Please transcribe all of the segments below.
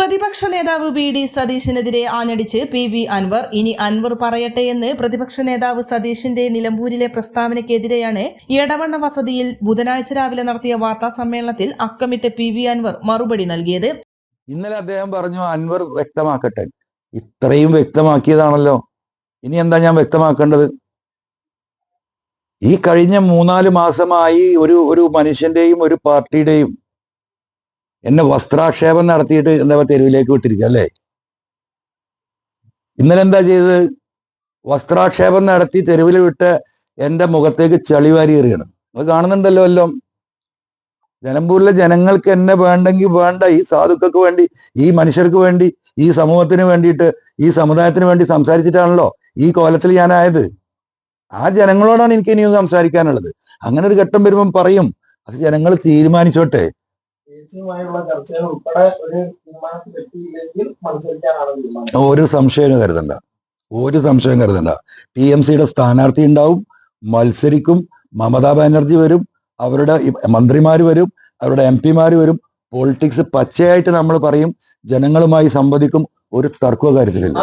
പ്രതിപക്ഷ നേതാവ് P D സതീശിനെതിരെ ആഞ്ഞടിച്ച് പി വി അൻവർ ഇനി അൻവർ പറയട്ടെ എന്ന് പ്രതിപക്ഷ നേതാവ് സതീഷിന്റെ നിലമ്പൂരിലെ പ്രസ്താവനയ്ക്കെതിരെയാണ് എടവണ്ണ വസതിയിൽ ബുധനാഴ്ച രാവിലെ നടത്തിയ വാർത്താ സമ്മേളനത്തിൽ അക്കമിട്ട് പി വി അൻവർ മറുപടി നൽകിയത്. ഇന്നലെ അദ്ദേഹം പറഞ്ഞു അൻവർ വ്യക്തമാക്കട്ടെ. ഇത്രയും വ്യക്തമാക്കിയതാണല്ലോ. ഇനി എന്താ ഞാൻ വ്യക്തമാക്കേണ്ടത്? ഈ കഴിഞ്ഞ മൂന്നാൽ മാസമായി ഒരു ഒരു മനുഷ്യന്റെയും ഒരു പാർട്ടിയുടെയും എന്നെ വസ്ത്രാക്ഷേപം നടത്തിയിട്ട് എന്താ തെരുവിലേക്ക് വിട്ടിരിക്കുക അല്ലേ? ഇന്നലെ എന്താ ചെയ്തത്? വസ്ത്രാക്ഷേപം നടത്തി തെരുവിൽ വിട്ട് എന്റെ മുഖത്തേക്ക് ചളിവാരി എറിയണം. അത് കാണുന്നുണ്ടല്ലോ എല്ലാം. നിലമ്പൂരിലെ ജനങ്ങൾക്ക് എന്നെ വേണ്ടെങ്കിൽ വേണ്ട ഈ സാധുക്കൾക്ക് വേണ്ടി ഈ മനുഷ്യർക്ക് വേണ്ടി ഈ സമൂഹത്തിന് വേണ്ടിയിട്ട് ഈ സമുദായത്തിന് വേണ്ടി സംസാരിച്ചിട്ടാണല്ലോ ഈ കോലത്തിൽ ഞാനായത്. ആ ജനങ്ങളോടാണ് എനിക്ക് ഇനിയും സംസാരിക്കാനുള്ളത്. അങ്ങനെ ഒരു ഘട്ടം വരുമ്പം പറയും അത് ജനങ്ങൾ തീരുമാനിച്ചോട്ടെ. യുമായുള്ള ചർച്ചകൾ ഉൾപ്പെടെ ഒരു തീരുമാനത്തിൽ എത്തിയില്ലെങ്കിൽ മത്സരിക്കാനാണ് തീരുമാനം. ഒരു സംശയം കരുതണ്ട. ഒരു സംശയം കരുതണ്ട. പി എം സിയുടെ സ്ഥാനാർത്ഥി ഉണ്ടാവും മത്സരിക്കും മമതാ ബാനർജി വരും അവരുടെ മന്ത്രിമാർ വരും അവരുടെ എം പിമാർ വരും. പൊളിറ്റിക്സ് പച്ചയായിട്ട് നമ്മൾ പറയും ജനങ്ങളുമായി സംവദിക്കും ഒരു തർക്കവും കാര്യത്തിലില്ല.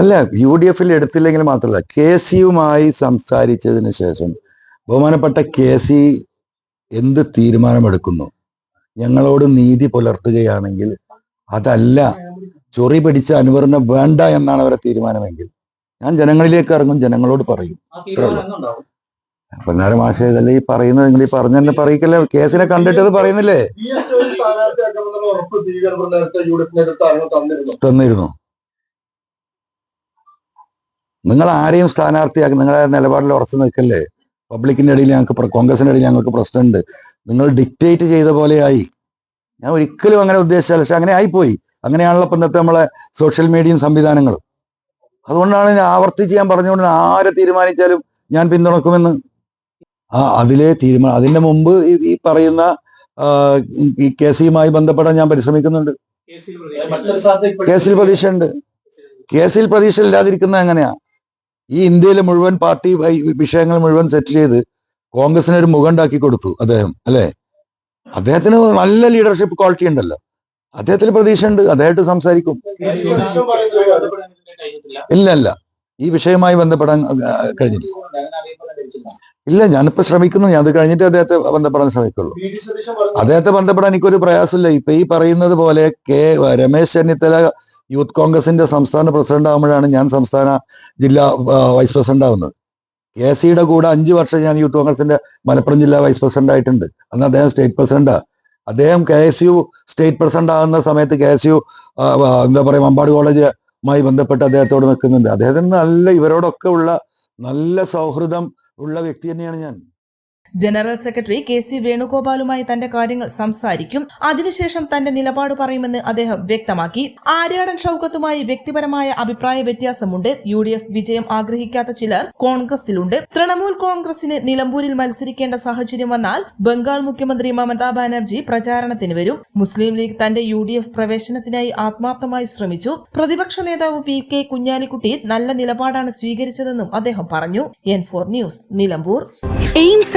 അല്ല യു ഡി എഫിൽ എടുത്തില്ലെങ്കിൽ മാത്രമല്ല കെ സിയുമായി സംസാരിച്ചതിന് ശേഷം ബഹുമാനപ്പെട്ട കെ സി എന്ത് തീരുമാനമെടുക്കുന്നു? ഞങ്ങളോട് നീതി പുലർത്തുകയാണെങ്കിൽ അതല്ല ചൊറി പിടിച്ച അനുവറിനെ വേണ്ട എന്നാണ് അവരുടെ തീരുമാനമെങ്കിൽ ഞാൻ ജനങ്ങളിലേക്ക് ഇറങ്ങും ജനങ്ങളോട് പറയും. പൊന്നാരം മാഷേ ഇതല്ലേ ഈ പറയുന്നത്? നിങ്ങൾ ഈ പറഞ്ഞ തന്നെ പറയിക്കല്ലേ? കേസിനെ കണ്ടിട്ട് അത് പറയുന്നില്ലേ? തന്നിരുന്നു. നിങ്ങൾ ആരെയും സ്ഥാനാർത്ഥിയാക്കി നിങ്ങളെ നിലപാടിൽ ഉറച്ചു നിൽക്കല്ലേ? പബ്ലിക്കിന്റെ ഇടയിൽ ഞങ്ങൾക്ക് കോൺഗ്രസിന്റെ ഇടയിൽ ഞങ്ങൾക്ക് പ്രശ്നമുണ്ട്. നിങ്ങൾ ഡിക്റ്റേറ്റ് ചെയ്ത പോലെയായി ഞാൻ ഒരിക്കലും അങ്ങനെ ഉദ്ദേശിച്ചല്ല പക്ഷെ അങ്ങനെ ആയിപ്പോയി. അങ്ങനെയാണല്ലോ ഇപ്പം ഇന്നത്തെ നമ്മളെ സോഷ്യൽ മീഡിയയും സംവിധാനങ്ങളും. അതുകൊണ്ടാണ് ഞാൻ ആവർത്തിച്ച് ഞാൻ പറഞ്ഞുകൊണ്ട് ആരെ തീരുമാനിച്ചാലും ഞാൻ പിന്തുണക്കുമെന്ന്. ആ അതിലെ തീരുമാനം അതിന്റെ മുമ്പ് ഈ പറയുന്ന ഈ- കേസുമായി ബന്ധപ്പെടാൻ ഞാൻ പരിശ്രമിക്കുന്നുണ്ട്. കേസിൽ പ്രതീക്ഷയുണ്ട്. കേസിൽ പ്രതീക്ഷ ഇല്ലാതിരിക്കുന്നത് എങ്ങനെയാ? ഈ ഇന്ത്യയിലെ മുഴുവൻ പാർട്ടി വിഷയങ്ങൾ മുഴുവൻ സെറ്റിൽ ചെയ്ത് കോൺഗ്രസിന് ഒരു മുഖം ഉണ്ടാക്കി കൊടുത്തു അദ്ദേഹം അല്ലെ? അദ്ദേഹത്തിന് നല്ല ലീഡർഷിപ്പ് ക്വാളിറ്റി ഉണ്ടല്ലോ. അദ്ദേഹത്തിന് പ്രതീക്ഷയുണ്ട് അദ്ദേഹമായിട്ട് സംസാരിക്കും. ഇല്ല ഇല്ല. ഈ വിഷയവുമായി ബന്ധപ്പെടാൻ കഴിഞ്ഞിട്ട് ഇല്ല ഞാനിപ്പോ ശ്രമിക്കുന്നു. ഞാൻ അത് കഴിഞ്ഞിട്ട് അദ്ദേഹത്തെ ബന്ധപ്പെടാൻ ശ്രമിക്കുള്ളൂ. അദ്ദേഹത്തെ ബന്ധപ്പെടാൻ എനിക്കൊരു പ്രയാസമില്ല. ഇപ്പൊ ഈ പറയുന്നത് പോലെ കെ രമേശ് ചെന്നിത്തല യൂത്ത് കോൺഗ്രസിന്റെ സംസ്ഥാന പ്രസിഡന്റ് ആകുമ്പോഴാണ് ഞാൻ സംസ്ഥാന ജില്ലാ വൈസ് പ്രസിഡന്റ് ആവുന്നത്. കെ സിയുടെ കൂടെ അഞ്ച് വർഷം ഞാൻ യൂത്ത് കോൺഗ്രസിന്റെ മലപ്പുറം ജില്ലാ വൈസ് പ്രസിഡന്റ് ആയിട്ടുണ്ട്. അന്ന് അദ്ദേഹം സ്റ്റേറ്റ് പ്രസിഡന്റാ അദ്ദേഹം K S U state president ആകുന്ന സമയത്ത് കെ എസ് യു എന്താ പറയാ മമ്പാട് കോളേജുമായി ബന്ധപ്പെട്ട് അദ്ദേഹത്തോട് നിൽക്കുന്നുണ്ട്. അദ്ദേഹത്തിന് നല്ല ഇവരോടൊക്കെ ഉള്ള നല്ല സൗഹൃദം ഉള്ള വ്യക്തി തന്നെയാണ് ഞാൻ. ജനറൽ സെക്രട്ടറി കെ സി വേണുഗോപാലുമായി തന്റെ കാര്യങ്ങൾ സംസാരിക്കും. അതിനുശേഷം തന്റെ നിലപാട് പറയുമെന്ന് അദ്ദേഹം വ്യക്തമാക്കി. ആര്യാടൻ ഷൌക്കത്തുമായി വ്യക്തിപരമായ അഭിപ്രായ വ്യത്യാസമുണ്ട്. യു ഡി എഫ് വിജയം ആഗ്രഹിക്കാത്ത ചിലർ കോൺഗ്രസിലുണ്ട്. തൃണമൂൽ കോൺഗ്രസിന് നിലമ്പൂരിൽ മത്സരിക്കേണ്ട സാഹചര്യം വന്നാൽ ബംഗാൾ മുഖ്യമന്ത്രി മമതാ ബാനർജി പ്രചാരണത്തിന് വരും. മുസ്ലിം ലീഗ് തന്റെ യു ഡി എഫ് പ്രവേശനത്തിനായി ആത്മാർത്ഥമായി ശ്രമിച്ചു. പ്രതിപക്ഷ നേതാവ് പി കെ കുഞ്ഞാലിക്കുട്ടി നല്ല നിലപാടാണ് സ്വീകരിച്ചതെന്നും അദ്ദേഹം പറഞ്ഞു. N four news Nilambur. Aims